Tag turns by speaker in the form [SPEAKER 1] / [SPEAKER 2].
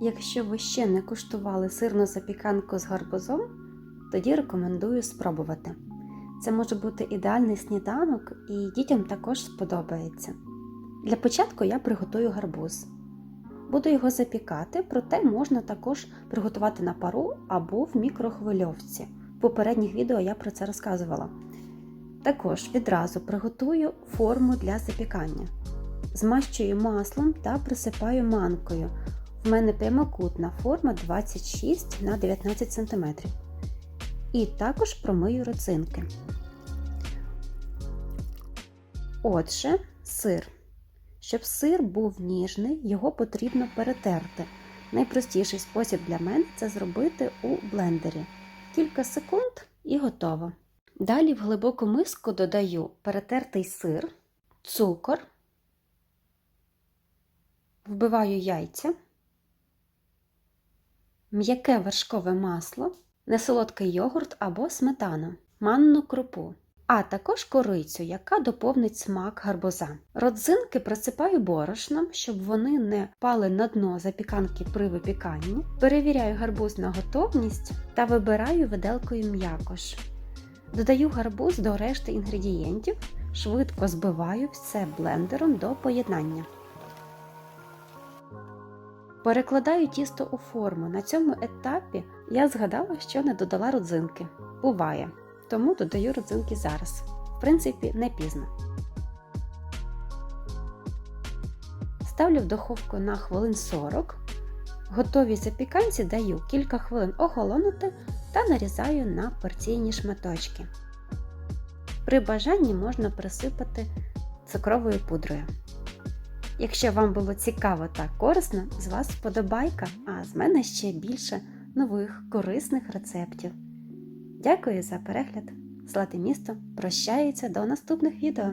[SPEAKER 1] Якщо ви ще не куштували сирну запіканку з гарбузом, тоді рекомендую спробувати. Це може бути ідеальний сніданок і дітям також сподобається. Для початку я приготую гарбуз. Буду його запікати, проте можна також приготувати на пару або в мікрохвильовці. В попередніх відео я про це розказувала. Також відразу приготую форму для запікання. Змащую маслом та присипаю манкою. В мене прямокутна форма 26 на 19 см. І також промию родзинки. Отже, сир. Щоб сир був ніжний, його потрібно перетерти. Найпростіший спосіб для мене це зробити у блендері. Кілька секунд і готово. Далі в глибоку миску додаю перетертий сир, цукор, вбиваю яйця, м'яке вершкове масло, несолодкий йогурт або сметану, манну крупу, а також корицю, яка доповнить смак гарбуза. Родзинки присипаю борошном, щоб вони не пали на дно запіканки при випіканні. Перевіряю гарбуз на готовність та вибираю виделкою м'якош. Додаю гарбуз до решти інгредієнтів, швидко збиваю все блендером до поєднання. Перекладаю тісто у форму. На цьому етапі я згадала, що не додала родзинки. Буває, тому додаю родзинки зараз. В принципі, не пізно. Ставлю в духовку на хвилин 40. Готові запіканці даю кілька хвилин охолонути та нарізаю на порційні шматочки. При бажанні можна присипати цукровою пудрою. Якщо вам було цікаво та корисно, з вас вподобайка, а з мене ще більше нових корисних рецептів. Дякую за перегляд! Злате місто прощається до наступних відео!